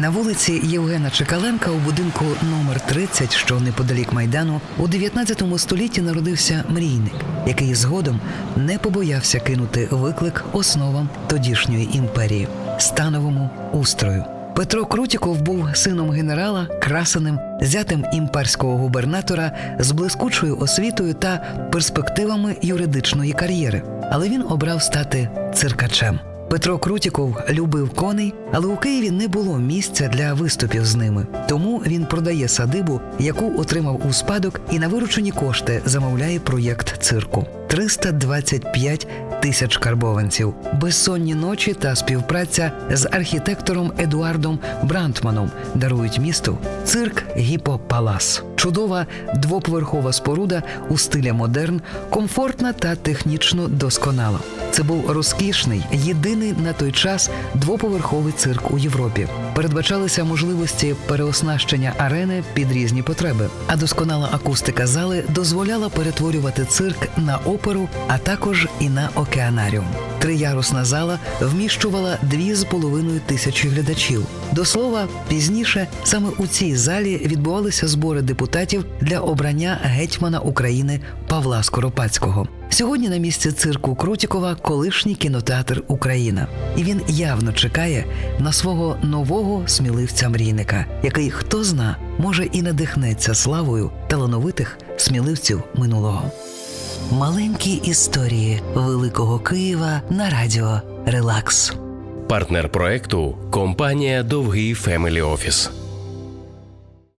На вулиці Євгена Чекаленка у будинку номер 30, що неподалік майдану, у 19 столітті народився мрійник, який згодом не побоявся кинути виклик основам тодішньої імперії становому устрою. Петро Крутіков був сином генерала, красеним, зятем імперського губернатора з блискучою освітою та перспективами юридичної кар'єри. Але він обрав стати циркачем. Петро Крутіков любив коней, але у Києві не було місця для виступів з ними. Тому він продає садибу, яку отримав у спадок, і на виручені кошти замовляє проєкт цирку. 325 тисяч карбованців, безсонні ночі та співпраця з архітектором Едуардом Брантманом дарують місту цирк Гіпопалас. Чудова двоповерхова споруда у стилі модерн, комфортна та технічно досконала. Це був розкішний, єдиний на той час двоповерховий цирк у Європі. Передбачалися можливості переоснащення арени під різні потреби, а досконала акустика зали дозволяла перетворювати цирк на оперу, а також і на океанаріум. Триярусна зала вміщувала дві з половиною тисячі глядачів. До слова, пізніше саме у цій залі відбувалися збори депутатів для обрання гетьмана України Павла Скоропадського. Сьогодні на місці цирку Крутікова колишній кінотеатр Україна, і він явно чекає на свого нового сміливця мрійника, який хто зна, може і надихнеться славою талановитих сміливців минулого. Маленькі історії Великого Києва на радіо Релакс. Партнер проекту компанія Довгий Фемелі Офіс.